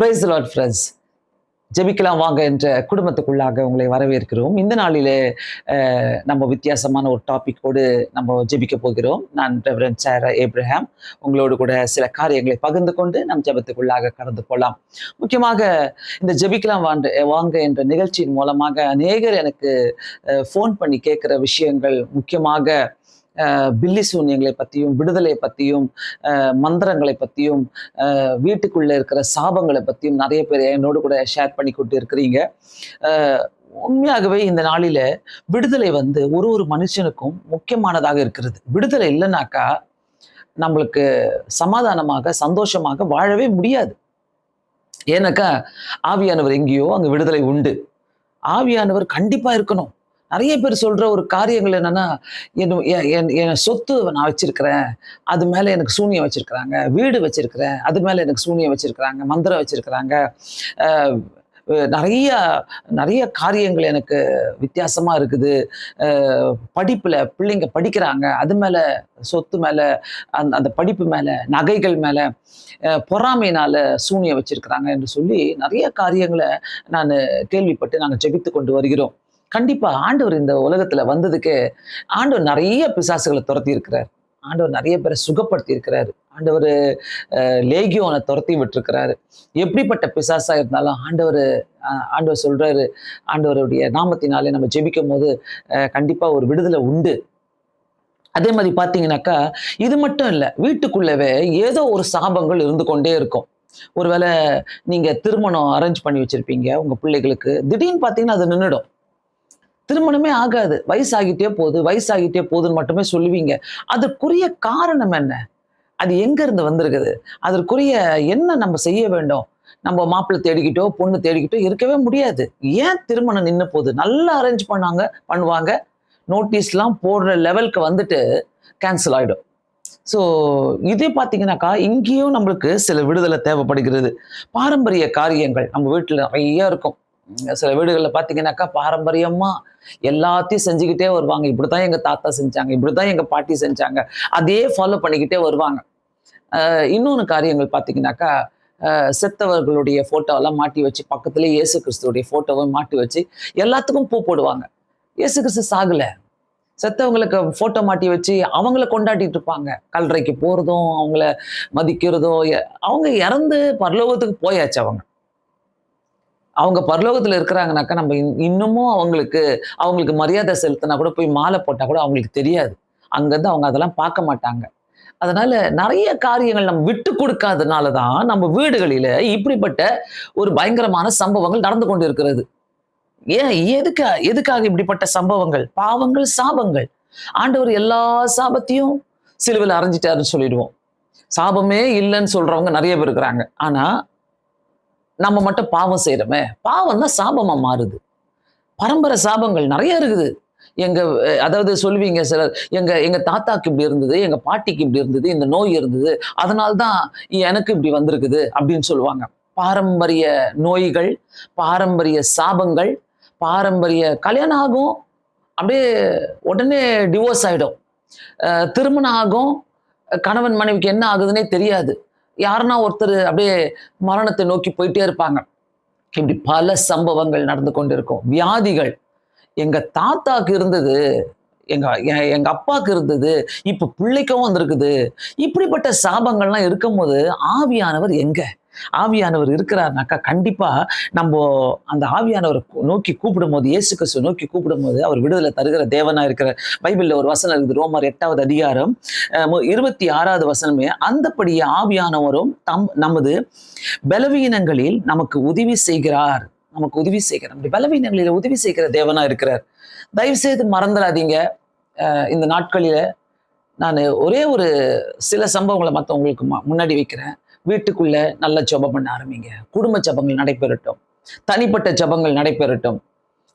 Price Lord friends ஜெபிக்கலாம் வாங்க என்ற குடும்பத்துக்குள்ளாக உங்களை வரவேற்கிறோம். இந்த நாளிலே நம்ம வித்தியாசமான ஒரு டாப்பிக்கோடு நம்ம ஜெபிக்க போகிறோம். நான் ரெவரன் சார ஏப்ரஹாம் உங்களோடு கூட சில காரியங்களை பகிர்ந்து கொண்டு நம் ஜெபத்துக்குள்ளாக கடந்து போகலாம் முக்கியமாக இந்த ஜெபிக்கலாம் வாண்ட வாங்க என்ற நிகழ்ச்சியின் மூலமாக அநேகர் எனக்கு ஃபோன் பண்ணி கேட்குற விஷயங்கள் முக்கியமாக பில்லி சூன்யங்களை பற்றியும் விடுதலை பற்றியும் மந்திரங்களை பற்றியும் வீட்டுக்குள்ளே இருக்கிற சாபங்களை பற்றியும் நிறைய பேர் என்னோடு கூட ஷேர் பண்ணி கொண்டு இருக்கிறீங்க அஹ், உண்மையாகவே இந்த நாளில விடுதலை வந்து ஒரு ஒரு மனுஷனுக்கும் முக்கியமானதாக இருக்கிறது. விடுதலை இல்லைனாக்கா நம்மளுக்கு சமாதானமாக சந்தோஷமாக வாழவே முடியாது. ஏன்னாக்கா ஆவியானவர் எங்கேயோ அங்கே விடுதலை உண்டு. ஆவியானவர் கண்டிப்பாக இருக்கணும். நிறைய பேர் சொல்ற ஒரு காரியங்கள் என்னன்னா என் என்- என் என் சொத்து நான் வச்சிருக்கிறேன் அது மேல எனக்கு சூனியம் வச்சிருக்கிறாங்க வீடு வச்சிருக்கிறேன் அது மேல எனக்கு சூனியம் வச்சிருக்கிறாங்க மந்திரம் வச்சிருக்கிறாங்க. நிறைய நிறைய காரியங்கள் எனக்கு வித்தியாசமாக இருக்குது. படிப்பில் பிள்ளைங்க படிக்கிறாங்க அது மேலே சொத்து மேலே அந்த அந்த படிப்பு மேலே நகைகள் மேலே பொறாமையினால் சூனியம் வச்சிருக்கிறாங்க என்று சொல்லி நிறைய காரியங்களை நான் கேள்விப்பட்டு நாங்கள் ஜெபித்து கொண்டு வருகிறோம். கண்டிப்பா ஆண்டவர் இந்த உலகத்துல வந்ததுக்கு ஆண்டவர் நிறைய பிசாசுகளை துரத்தி இருக்கிறார் ஆண்டவர் நிறைய பேரை சுகப்படுத்தி இருக்கிறாரு ஆண்டவர் லேகியோனை துரத்தி விட்டுருக்கிறாரு. எப்படிப்பட்ட பிசாசா இருந்தாலும் ஆண்டவர் ஆண்டவர் சொல்றாரு ஆண்டவருடைய நாமத்தினாலே நம்ம ஜெபிக்கும் போது கண்டிப்பா ஒரு விடுதலை உண்டு. அதே மாதிரி பார்த்தீங்கன்னாக்கா இது மட்டும் இல்லை வீட்டுக்குள்ளவே ஏதோ ஒரு சாபங்கள் இருந்து கொண்டே இருக்கும். ஒருவேளை நீங்கள் திருமணம் அரேஞ்ச் பண்ணி வச்சுருப்பீங்க உங்கள் பிள்ளைகளுக்கு. திடீர்னு பார்த்தீங்கன்னா அது நின்றுடும் திருமணமே ஆகாது. வயசாகிட்டே போகுது. வயசாகிட்டே போகுதுன்னு மட்டுமே சொல்லுவீங்க. அதற்குரிய காரணம் என்ன? அது எங்க இருந்து வந்திருக்குது? அதற்குரிய என்ன நம்ம செய்ய வேண்டும்? நம்ம மாப்பிள்ளை தேடிக்கிட்டோ பொண்ணு தேடிக்கிட்டோ இருக்கவே முடியாது. ஏன் திருமணம் நின்று போகுது? நல்லா அரேஞ்ச் பண்ணாங்க பண்ணுவாங்க. நோட்டீஸ்லாம் போடுற லெவலுக்கு வந்துட்டு கேன்சல் ஆகிடும் ஸோ இதே பார்த்தீங்கன்னாக்கா இங்கேயும் நம்மளுக்கு சில விடுதலை தேவைப்படுகிறது. பாரம்பரிய காரியங்கள் நம்ம வீட்டில் நிறைய இருக்கும். சில வீடுகளில் பார்த்தீங்கன்னாக்கா பாரம்பரியமாக எல்லாத்தையும் செஞ்சுக்கிட்டே வருவாங்க. இப்படிதான் எங்கள் தாத்தா செஞ்சாங்க இப்படிதான் எங்கள் பாட்டி செஞ்சாங்க. அதே ஃபாலோ பண்ணிக்கிட்டே வருவாங்க. இன்னொன்று காரியங்கள் பார்த்தீங்கன்னாக்கா செத்தவர்களுடைய ஃபோட்டோவெல்லாம் மாட்டி வச்சு பக்கத்துல இயேசு கிறிஸ்துவோடைய ஃபோட்டோவை மாட்டி வச்சு எல்லாத்துக்கும் பூ போடுவாங்க. இயேசு கிறிஸ்து சாகலை. செத்தவங்களுக்கு ஃபோட்டோ மாட்டி வச்சு அவங்கள கொண்டாடிட்டு இருப்பாங்க. கல்லறைக்கு போகிறதும் அவங்கள மதிக்கிறதும் எ- அவங்க இறந்து பரலோகத்துக்கு போயாச்சு அவங்க. அவங்க பரலோகத்துல இருக்கிறாங்கனாக்கா நம்ம இன்னமும் அவங்களுக்கு அவங்களுக்கு மரியாதை செலுத்தினா கூட போய் மாலை போட்டா கூட அவங்களுக்கு தெரியாது. அங்கேருந்து அவங்க அதெல்லாம் பார்க்க மாட்டாங்க. அதனால நிறைய காரியங்கள் நம்ம விட்டு கொடுக்காதனால தான் நம்ம வீடுகளில இப்படிப்பட்ட ஒரு பயங்கரமான சம்பவங்கள் நடந்து கொண்டு இருக்கிறது. ஏன்? எதுக்கு எதுக்காக இப்படிப்பட்ட சம்பவங்கள்? பாவங்கள் சாபங்கள். ஆண்டவர் எல்லா சாபத்தையும் சிலுவில் அரைஞ்சிட்டாருன்னு சொல்லிடுவோம். சாபமே இல்லைன்னு சொல்றவங்க நிறைய பேர் இருக்கிறாங்க. ஆனா நம்ம மட்டும் பாவம் செய்கிறோமே பாவம் தான் சாபமாக மாறுது. பரம்பரை சாபங்கள் நிறைய இருக்குது. எங்க அதாவது சொல்லுவீங்க சிலர் எங்க எங்க தாத்தாக்கு இப்படி இருந்தது எங்க பாட்டிக்கு இப்படி இருந்தது இந்த நோய் இருந்தது அதனால்தான் எனக்கு இப்படி வந்திருக்குது அப்படின்னு சொல்லுவாங்க. பாரம்பரிய நோய்கள் பாரம்பரிய சாபங்கள் பாரம்பரிய கல்யாணம் ஆகும் அப்படியே உடனே டிவோர்ஸ் ஆகிடும் திருமணம் ஆகும் கணவன் மனைவிக்கு என்ன ஆகுதுன்னே தெரியாது. யாருன்னா ஒருத்தர் அப்படியே மரணத்தை நோக்கி போயிட்டே இருப்பாங்க. இப்படி பல சம்பவங்கள் நடந்து கொண்டிருக்கும். வியாதிகள். எங்க தாத்தாக்கு இருந்தது எங்க எ- எங்க அப்பாவுக்கு இருந்தது இப்ப பிள்ளைக்கும் வந்திருக்குது. இப்படிப்பட்ட சாபங்கள்லாம் இருக்கும்போது ஆவியானவர் எங்க? ஆவியானவர் இருக்கிறாருனாக்கா கண்டிப்பா நம்ம அந்த ஆவியானவரை நோக்கி கூப்பிடும் போது இயேசு கிறிஸ்து நோக்கி கூப்பிடும் போது அவர் விடுதலை தருகிற தேவனா இருக்கிற பைபிள்ல ஒரு வசனம் இருக்குது ரோமர் எட்டாவது அதிகாரம் இருபத்தி ஆறாவது வசனமே அந்தப்படியே ஆவியானவரும் தம் நமது பலவீனங்களில் நமக்கு உதவி செய்கிறார். நமக்கு உதவி செய்கிறார். நம்முடைய பலவீனங்களில் உதவி செய்கிற தேவனா இருக்கிறார். தயவு செய்து மறந்துடாதீங்க இந்த நாட்களில் நான் ஒரே ஒரு சில சம்பவங்களை மற்றவங்களுக்கு முன்னாடி வைக்கிறேன். வீட்டுக்குள்ள நல்ல ஜெபம் பண்ண ஆரம்பிங்க. குடும்ப ஜெபங்கள் நடைபெறட்டும். தனிப்பட்ட ஜெபங்கள் நடைபெறட்டும்.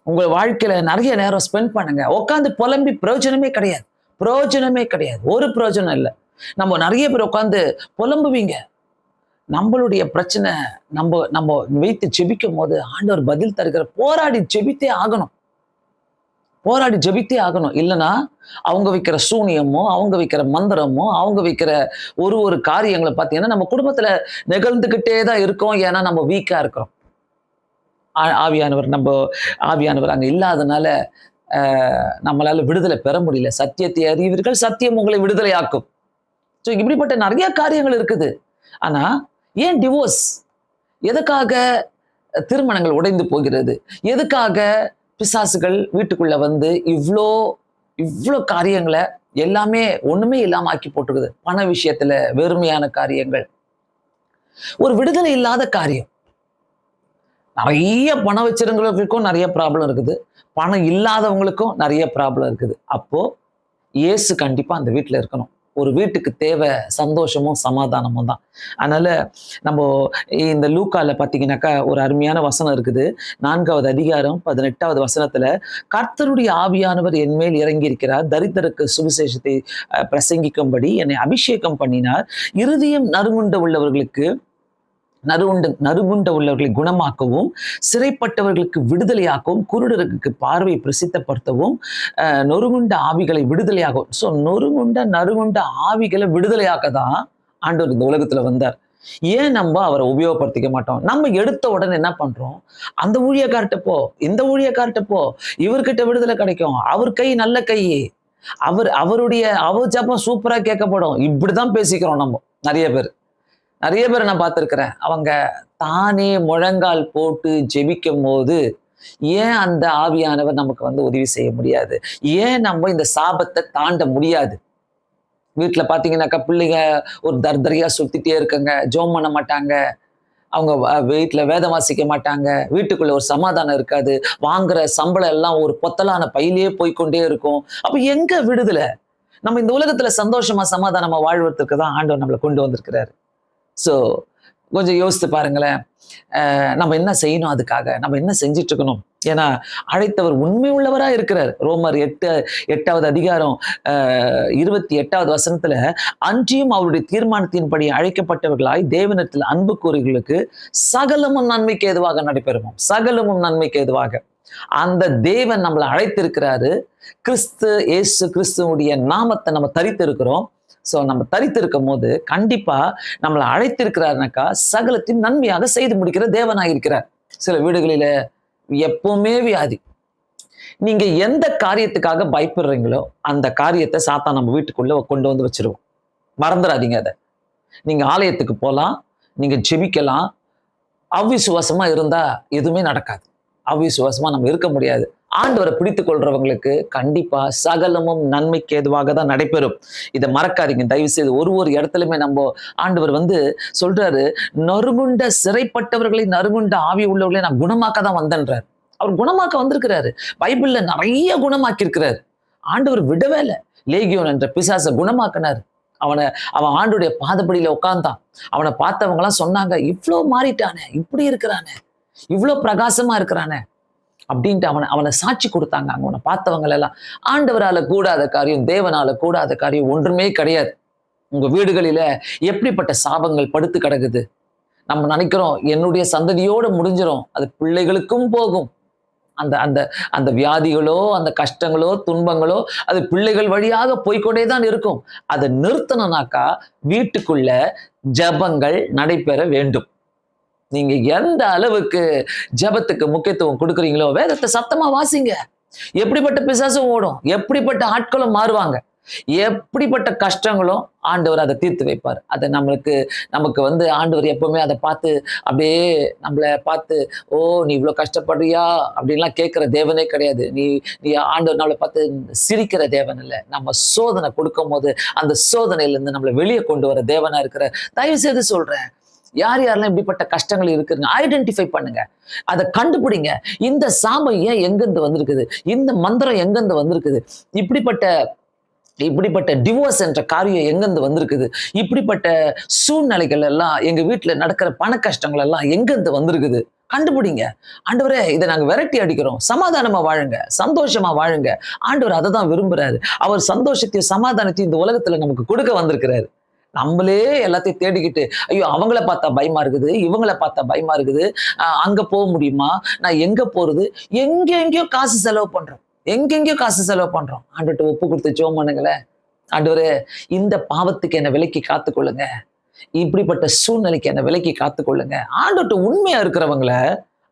உங்கள் வாழ்க்கையில நிறைய நேரம் ஸ்பெண்ட் பண்ணுங்க. உட்காந்து புலம்பி பிரயோஜனமே கிடையாது. பிரயோஜனமே கிடையாது. ஒரு பிரயோஜனம் இல்லை. நம்ம நிறைய பேர் உட்காந்து புலம்புவீங்க. நம்மளுடைய பிரச்சனை நம்ம நம்ம வைத்து ஜெபிக்கும் போது ஆண்டவர் பதில் தருகிற போராடி ஜெபித்தே ஆகணும். போராடி ஜெபித்தே ஆகணும். இல்லைன்னா அவங்க வைக்கிற சூனியமோ அவங்க வைக்கிற மந்திரமோ அவங்க வைக்கிற ஒரு ஒரு காரியங்களை பார்த்தீங்கன்னா நம்ம குடும்பத்துல நிகழ்ந்துக்கிட்டே தான் இருக்கோம். ஏன்னா நம்ம வீக்கா இருக்கிறோம். ஆவியானவர் நம்ம ஆவியானவர் அங்க இல்லாதனால ஆஹ், நம்மளால விடுதலை பெற முடியல. சத்தியத்தை அறிவீர்கள் சத்தியம் உங்களை விடுதலையாக்கும். ஸோ இப்படிப்பட்ட நிறைய காரியங்கள் இருக்குது. ஆனா ஏன் டிவோர்ஸ் எதுக்காக திருமணங்கள் உடைந்து போகிறது? எதுக்காக பிசாசுகள் வீட்டுக்குள்ள வந்து இவ்வளோ இவ்வளோ காரியங்களை எல்லாமே ஒண்ணுமே இல்லாம ஆக்கி போட்டுருக்குது? பண விஷயத்துல வெறுமையான காரியங்கள். ஒரு விடுதலை இல்லாத காரியம். நிறைய பணம் வச்சிருக்கிறவங்களுக்கும் நிறைய ப்ராப்ளம் இருக்குது. பணம் இல்லாதவங்களுக்கும் நிறைய ப்ராப்ளம் இருக்குது. அப்போ இயேசு கண்டிப்பா அந்த வீட்டில் இருக்கணும். ஒரு வீட்டுக்கு தேவை சந்தோஷமும் சமாதானமும் தான். அதனால நம்ம இந்த லூக்கால பார்த்தீங்கன்னாக்கா ஒரு அருமையான வசனம் இருக்குது. நான்காவது அதிகாரம் பதினெட்டாவது வசனத்துல கர்த்தருடைய ஆவியானவர் என்மேல் இறங்கி இருக்கிறார் சுவிசேஷத்தை பிரசங்கிக்கும்படி என்னை அபிஷேகம் பண்ணினார். இருதயம் நறுமுண்ட உள்ளவர்களுக்கு நறுகுண்ட நறுகுண்ட உள்ளவர்களை குணமாக்கவும் சிறைப்பட்டவர்களுக்கு விடுதலையாக்கவும் குருடருக்கு பார்வை பிரசித்தப்படுத்தவும் நொறுகுண்ட ஆவிகளை விடுதலையாகவும் ஸோ நொறுகுண்ட நறுகுண்ட ஆவிகளை விடுதலையாக்க தான் ஆண்டவர் இந்த உலகத்துல வந்தார். ஏன் நம்ம அவரை உபயோகப்படுத்திக்க மாட்டோம்? நம்ம எடுத்த உடனே என்ன பண்றோம்? அந்த ஊழியக்கார்ட்ட போ இந்த ஊழியக்கார்ட்ட போ இவர்கிட்ட விடுதலை கிடைக்கும். அவர் கை நல்ல கை. அவர் அவருடைய அவர் ஜபம் சூப்பரா கேட்கப்படும். இப்படிதான் பேசிக்கிறோம் நம்ம நிறைய பேர். நிறைய பேர் நான் பார்த்துருக்குறேன். அவங்க தானே முழங்கால் போட்டு ஜெபிக்கும் போது ஏன் அந்த ஆவியானவர் நமக்கு வந்து உதவி செய்ய முடியாது? ஏன் நம்ம இந்த சாபத்தை தாண்ட முடியாது? வீட்டில் பார்த்தீங்கன்னாக்கா பிள்ளைங்க ஒரு தர்தரையா சுத்திட்டே இருக்குங்க ஜோம் பண்ண மாட்டாங்க. அவங்க வீட்டில் வேதம் வாசிக்க மாட்டாங்க. வீட்டுக்குள்ளே ஒரு சமாதானம் இருக்காது. வாங்குற சம்பளம் எல்லாம் ஒரு பொத்தலான பையிலேயே போய்க்கொண்டே இருக்கும். அப்போ எங்க விடுதலை? நம்ம இந்த உலகத்துல சந்தோஷமா சமாதானமாக வாழ்வதற்கு தான் ஆண்டவர் நம்மளை கொண்டு வந்திருக்கிறாரு. ஸோ கொஞ்சம் யோசித்து பாருங்களேன். நம்ம என்ன செய்யணும் அதுக்காக? நம்ம என்ன செஞ்சிட்டு இருக்கணும் ஏன்னா அழைத்தவர் உண்மை உள்ளவரா இருக்கிறார். ரோமர் எட்டு எட்டாவது அதிகாரம் இருபத்தி எட்டாவது வசனத்துல அன்றியும் அவருடைய தீர்மானத்தின்படி அழைக்கப்பட்டவர்களாய் தேவனத்தில் அன்பு கூறுகளுக்கு சகலமும் நன்மைக்கு எதுவாக நடைபெறுவோம். சகலமும் நன்மைக்கு எதுவாக அந்த தேவன் நம்மளை அழைத்திருக்கிறாரு. கிறிஸ்து இயேசு கிறிஸ்துவனுடைய நாமத்தை நம்ம தரித்திருக்கிறோம். ஸோ நம்ம தரித்திருக்கும் போது கண்டிப்பா நம்மளை அழைத்திருக்கிறாருனாக்கா சகலத்தின் நன்மையாக செய்து முடிக்கிற தேவனாக இருக்கிறார். சில வீடுகளில எப்பவுமே வியாதி. நீங்க எந்த காரியத்துக்காக பயப்படுறீங்களோ அந்த காரியத்தை சாத்தா நம்ம வீட்டுக்குள்ள கொண்டு வந்து வச்சிருவோம். மறந்துடாதீங்க அதை. நீங்க ஆலயத்துக்கு போகலாம் நீங்க ஜெபிக்கலாம். அவ்விசுவாசமா இருந்தா எதுவுமே நடக்காது. அவ்விசுவாசமா நம்ம இருக்க முடியாது. ஆண்டவரை பிடித்து கொள்றவங்களுக்கு கண்டிப்பா சகலமும் நன்மைக்கு ஏதுவாக தான் நடைபெறும். இதை மறக்காதீங்க. தயவு செய்து ஒரு ஒரு இடத்துலயுமே நம்ம ஆண்டவர் வந்து சொல்றாரு நறுகுண்ட சிறைப்பட்டவர்களை நறுகுண்ட ஆவி உள்ளவர்களை நான் குணமாக்க தான் வந்தேன்றார். அவர் குணமாக்க வந்திருக்கிறாரு. பைபிள்ல நிறைய குணமாக்கி இருக்கிறாரு ஆண்டவர் விடவே இல்லை. லேகியோன் என்ற பிசாசை குணமாக்கினார். அவனை அவன் ஆண்டுடைய பாதப்படியில உட்கார்ந்தான். அவனை பார்த்தவங்க எல்லாம் சொன்னாங்க இவ்வளோ மாறிட்டானே இப்படி இருக்கிறானே இவ்வளோ பிரகாசமா இருக்கிறானே. அப்படின்ட்டு அவனை அவனை சாட்சி கொடுத்தாங்க. அங்கே அவனை பார்த்தவங்க எல்லாம் கூடாத காரியம் தேவனால கூடாத காரியம் ஒன்றுமே கிடையாது. உங்கள் வீடுகளில் எப்படிப்பட்ட சாபங்கள் படுத்து கிடக்குது? நம்ம நினைக்கிறோம் என்னுடைய சந்ததியோடு முடிஞ்சிடும் அது பிள்ளைகளுக்கும் போகும். அந்த அந்த அந்த வியாதிகளோ அந்த கஷ்டங்களோ துன்பங்களோ அது பிள்ளைகள் வழியாக போய்க்கொண்டே தான் இருக்கும். அதை நிறுத்தணும்னாக்கா வீட்டுக்குள்ள ஜபங்கள் நடைபெற வேண்டும். நீங்க எந்த அளவுக்கு ஜபத்துக்கு முக்கியத்துவம் கொடுக்குறீங்களோ வேதத்தை சத்தமா வாசிங்க. எப்படிப்பட்ட பிசாசும் ஓடும் எப்படிப்பட்ட ஆட்களும் மாறுவாங்க எப்படிப்பட்ட கஷ்டங்களும் ஆண்டவர் அதை தீர்த்து வைப்பார். அதை நம்மளுக்கு நமக்கு வந்து ஆண்டவர் எப்பவுமே அதை பார்த்து அப்படியே நம்மளை பார்த்து ஓ நீ இவ்வளோ கஷ்டப்படுறியா? அப்படின்லாம் கேட்குற தேவனே கிடையாது. நீ நீ ஆண்டவர் நம்மளை பார்த்து சிரிக்கிற தேவன் இல்லை. நம்ம சோதனை கொடுக்கும் போது அந்த சோதனையிலேருந்து நம்மளை வெளியே கொண்டு வர தேவனா இருக்கிற தயவு செய்து சொல்றேன் யார் யாரெல்லாம் இப்படிப்பட்ட கஷ்டங்கள் இருக்குங்க ஐடென்டிஃபை பண்ணுங்க. அதை கண்டுபிடிங்க. இந்த சாபம் ஏன் எங்கிருந்து வந்திருக்குது? இந்த மந்திரம் எங்கேருந்து வந்திருக்குது? இப்படிப்பட்ட இப்படிப்பட்ட டிவோர்ஸ் என்ற காரியம் எங்கிருந்து வந்திருக்குது? இப்படிப்பட்ட சூழ்நிலைகள் எல்லாம் எங்க வீட்டுல நடக்கிற பண கஷ்டங்கள் எல்லாம் எங்கேருந்து வந்திருக்குது? கண்டுபிடிங்க. ஆண்டவரே இதை நாங்க விரட்டி அடிக்கிறோம். சமாதானமா வாழுங்க. சந்தோஷமா வாழுங்க. ஆண்டவர் அதை தான் விரும்புறாரு. அவர் சந்தோஷத்தையும் சமாதானத்தையும் இந்த உலகத்துல நமக்கு கொடுக்க வந்திருக்கிறாரு. நம்மளே எல்லாத்தையும் தேடிக்கிட்டு ஐயோ அவங்கள பார்த்தா பயமா இருக்குது இவங்கள பார்த்தா பயமா இருக்குது அங்க போக முடியுமா? நான் எங்க போறது? எங்க எங்கேயோ காசு செலவு பண்றோம். எங்கெங்கேயோ காசு செலவு பண்றோம். ஆண்டுகிட்ட ஒப்பு கொடுத்து ஜோம் பண்ணுங்களேன் ஆண்டவரே இந்த பாவத்துக்கு என்னை விலக்கி காத்துக்கொள்ளுங்க. இப்படிப்பட்ட சூழ்நிலைக்கு என்னை விலக்கி காத்துக்கொள்ளுங்க. ஆண்டவர்கிட்ட உண்மையா இருக்கிறவங்கள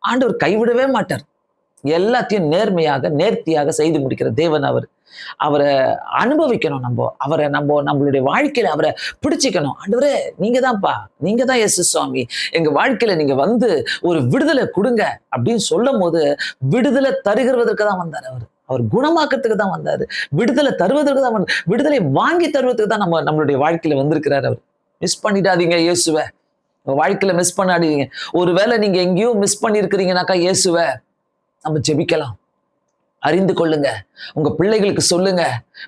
ஆண்டவர் கைவிடவே மாட்டார். எல்லாத்தையும் நேர்மையாக நேர்த்தியாக செய்து முடிக்கிற தேவன் அவர். அவரை அனுபவிக்கணும் நம்ம. அவரை நம்ம நம்மளுடைய வாழ்க்கையில அவரை பிடிச்சிக்கணும். ஆண்டவரே நீங்க தான்ப்பா நீங்க தான் எஸ் சுவாமி. எங்க வாழ்க்கையில நீங்க வந்து ஒரு விடுதலை கொடுங்க அப்படின்னு சொல்லும் போது விடுதலை தருகிறதற்கு தான் வந்தார் அவர். அவர் குணமாக்கிறதுக்கு தான் வந்தார். விடுதலை தருவதற்கு தான் வந்தார் விடுதலை வாங்கி தருவதற்கு தான் நம்ம நம்மளுடைய வாழ்க்கையில வந்திருக்கிறார் அவர். மிஸ் பண்ணிடாதீங்க இயேசுவை. உங்க வாழ்க்கையில மிஸ் பண்ணாதீங்க. ஒருவேளை நீங்க எங்கேயோ மிஸ் பண்ணியிருக்கிறீங்கனாக்கா இயேசுவை. நம்ம ஜெபிக்கலாம். அறிந்து கொள்ளுங்க. உங்க பிள்ளைகளுக்கு சொல்லுங்க.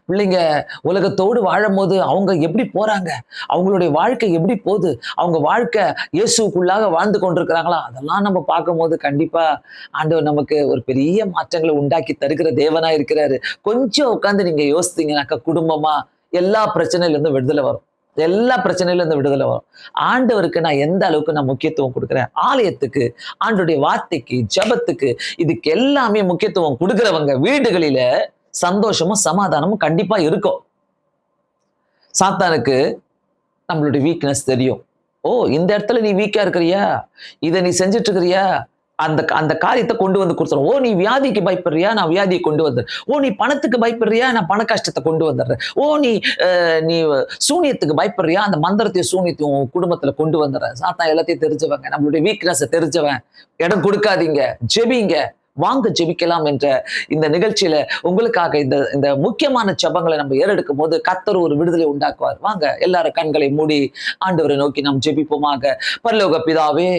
பிள்ளைங்க உலகத்தோடு வாழும்போது அவங்க எப்படி போறாங்க? அவங்களுடைய வாழ்க்கை எப்படி போகுது? அவங்க வாழ்க்கை இயேசுக்குள்ளாக வாழ்ந்து கொண்டிருக்கிறாங்களா? அதெல்லாம் நம்ம பார்க்கும்போது கண்டிப்பா ஆண்டவர் நமக்கு ஒரு பெரிய மாற்றங்களை உண்டாக்கி தருகிற தேவனா இருக்கிறாரு. கொஞ்சம் உட்காந்து நீங்க யோசித்தீங்கன்னாக்கா குடும்பமா எல்லா பிரச்சனையிலேருந்து விடுதலை வரும். எல்லா பிரச்சனையிலும் இந்த விடுதலை வரும். ஆண்டவருக்கு நான் எந்த அளவுக்கு நான் முக்கியத்துவம் கொடுக்குறேன்? ஆலயத்துக்கு ஆண்டுடைய வார்த்தைக்கு ஜபத்துக்கு இதுக்கு எல்லாமே முக்கியத்துவம் கொடுக்குறவங்க வீடுகளில சந்தோஷமும் சமாதானமும் கண்டிப்பா இருக்கும். சாத்தானுக்கு நம்மளுடைய வீக்னஸ் தெரியும். ஓ இந்த இடத்துல நீ வீக்கா இருக்கிறியா? இதை நீ செஞ்சுட்டு இருக்கிறியா? அந்த அந்த காரியத்தை கொண்டு வந்து கொடுத்துரும் ஓ நீ வியாதிக்கு பயப்படுறியா? நான் வியாதியை கொண்டு வந்துடுறேன். ஓ நீ பணத்துக்கு பயப்படுறியா? நான் பண கஷ்டத்தை கொண்டு வந்துடுறேன். ஓ நீ நீ சூனியத்துக்கு பயப்படுறியா? அந்த மந்திரத்தையும் சூனியத்தையும் உன் குடும்பத்துல கொண்டு வந்துடுறேன். சாத்தா எல்லாத்தையும் தெரிஞ்சவங்க நம்மளுடைய வீக்னஸை தெரிஞ்சவன். இடம் கொடுக்காதீங்க. ஜெபிங்க. வாங்க ஜெபிக்கலாம் என்ற இந்த நிகழ்ச்சியில உங்களுக்காக இந்த இந்த முக்கியமான ஜபங்களை நம்ம ஏறெடுக்கும் போது கத்தர் ஒரு விடுதலை உண்டாக்குவார். வாங்க எல்லாரும் கண்களை மூடி ஆண்டவரை நோக்கி நாம் ஜெபிப்போமாக. பரலோக பிதாவே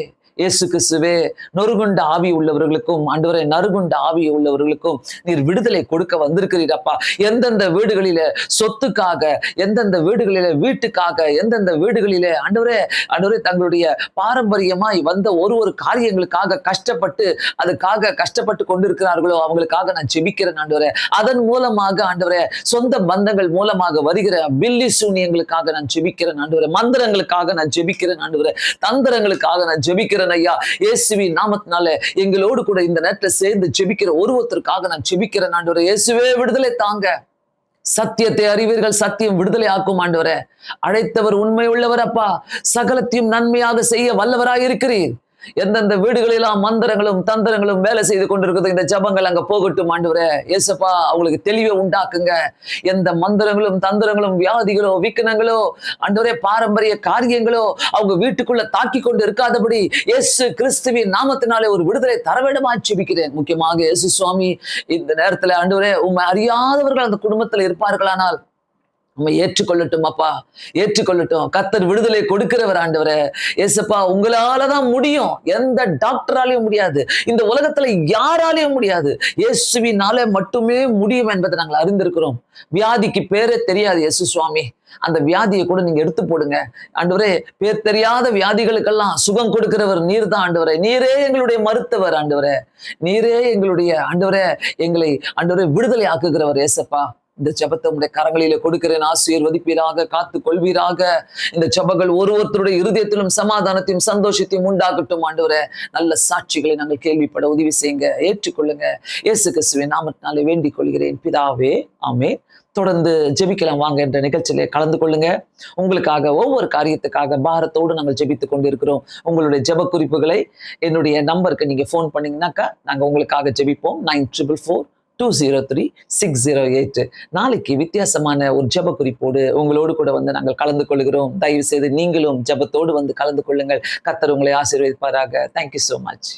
இயேசு கிறிஸ்துவே நொறுகுண்ட ஆவி உள்ளவர்களுக்கும் ஆண்டவரை நறுகுண்ட ஆவி உள்ளவர்களுக்கும் நீர் விடுதலை கொடுக்க வந்திருக்கிறீரப்பா. எந்தெந்த வீடுகளில சொத்துக்காக எந்தெந்த வீடுகளில வீட்டுக்காக எந்தெந்த வீடுகளில ஆண்டவரே ஆண்டவரே தங்களுடைய பாரம்பரியமாய் வந்த ஒரு ஒரு காரியங்களுக்காக கஷ்டப்பட்டு அதுக்காக கஷ்டப்பட்டு கொண்டிருக்கிறார்களோ அவங்களுக்காக நான் ஜெபிக்கிறேன் ஆண்டவரே. அதன் மூலமாக ஆண்டவரே சொந்த பந்தங்கள் மூலமாக வருகிற பில்லி சூனியங்களுக்காக நான் செபிக்கிறேன் ஆண்டவரே. மந்திரங்களுக்காக நான் ஜெபிக்கிறேன் ஆண்டவரே. தந்திரங்களுக்காக நான் ஜெபிக்கிறேன் ஐயா இயேசுவி நாமத்தினால எங்களோடு கூட இந்த நேரத்தில் சேர்ந்து ஜெபிக்கிற ஒருவத்திற்காக நான் ஜெபிக்கிறேன் ஆண்டவரே. இயேசுவே விடுதலை தாங்க. சத்தியத்தை அறிவீர்கள் சத்தியம் விடுதலை ஆக்கும் ஆண்டவரே. அழைத்தவர் உண்மை உள்ளவர் அப்பா. சகலத்தையும் நன்மையாக செய்ய வல்லவராய் இருக்கிறீர் எந்தெந்த வீடுகளெல்லாம் மந்திரங்களும் தந்திரங்களும் வேலை செய்து கொண்டிருக்கிறது இந்த ஜபங்கள் அங்க போகட்டும் ஆண்டவரே. ஏசப்பா அவங்களுக்கு தெளிவை உண்டாக்குங்க. எந்த மந்திரங்களும் தந்திரங்களும் வியாதிகளோ விக்கனங்களோ ஆண்டவரே பாரம்பரிய காரியங்களோ அவங்க வீட்டுக்குள்ள தாக்கி கொண்டு இருக்காதபடி இயேசு கிறிஸ்துவின் நாமத்தினாலே ஒரு விடுதலை தரவேடமா ஜெபிக்கிறேன். முக்கியமாக இயேசு சுவாமி இந்த நேரத்துல ஆண்டவரே உண்மை அறியாதவர்கள் அந்த குடும்பத்துல இருப்பார்களானால் நம்ம ஏற்றுக்கொள்ளட்டும் அப்பா. ஏற்றுக்கொள்ளட்டும். கத்தர் விடுதலை கொடுக்கிறவர் ஆண்டவரே. ஏசப்பா உங்களாலதான் முடியும். எந்த டாக்டராலையும் முடியாது. இந்த உலகத்துல யாராலையும் முடியாது. இயேசுவினால மட்டுமே முடியும் என்பதை நாங்கள் அறிந்திருக்கிறோம். வியாதிக்கு பேரே தெரியாது இயேசு சுவாமி. அந்த வியாதியை கூட நீங்க எடுத்து போடுங்க. ஆண்டவரே பேர் தெரியாத வியாதிகளுக்கெல்லாம் சுகம் கொடுக்கிறவர் நீர் தான் ஆண்டவரே. நீரே எங்களுடைய மருத்துவர் ஆண்டவரே. நீரே எங்களுடைய ஆண்டவரே எங்களை ஆண்டவரே விடுதலை ஆக்குகிறவர் ஏசப்பா இந்த ஜபத்தை உடைய கரங்களில கொடுக்கிறேன். ஆசீர்வதிப்பீராக காத்து கொள்வீராக இந்த ஜபங்கள் ஒரு ஒருத்தருடைய இருதயத்திலும் சமாதானத்தையும் சந்தோஷத்தையும் உண்டாகட்டும் ஆண்டவரே. நல்ல சாட்சிகளை நாங்கள் கேள்விப்பட உதவி செய்யுங்க ஏற்றுக்கொள்ளுங்க. இயேசு கிறிஸ்துவின் நாமத்தினாலே வேண்டிக் கொள்கிறேன். பிதாவே ஆமே தொடர்ந்து ஜெபிக்கலாம் வாங்க என்ற நிகழ்ச்சியில கலந்து கொள்ளுங்க. உங்களுக்காக ஒவ்வொரு காரியத்துக்காக பாரத்தோடு நாங்கள் ஜெபித்து கொண்டிருக்கிறோம். உங்களுடைய ஜெப குறிப்புகளை என்னுடைய நம்பருக்கு நீங்க ஃபோன் பண்ணீங்கன்னாக்கா நாங்கள் உங்களுக்காக ஜெபிப்போம். Nine triple four two zero three six zero eight நாளைக்கு வித்தியாசமான ஒரு ஜெப குறிப்போடு உங்களோடு கூட வந்து நாங்கள் கலந்து கொள்கிறோம். தயவு செய்து நீங்களும் ஜெபத்தோடு வந்து கலந்து கொள்ளுங்கள். கத்தர் உங்களை ஆசீர்வதிப்பாராக. Thank you so much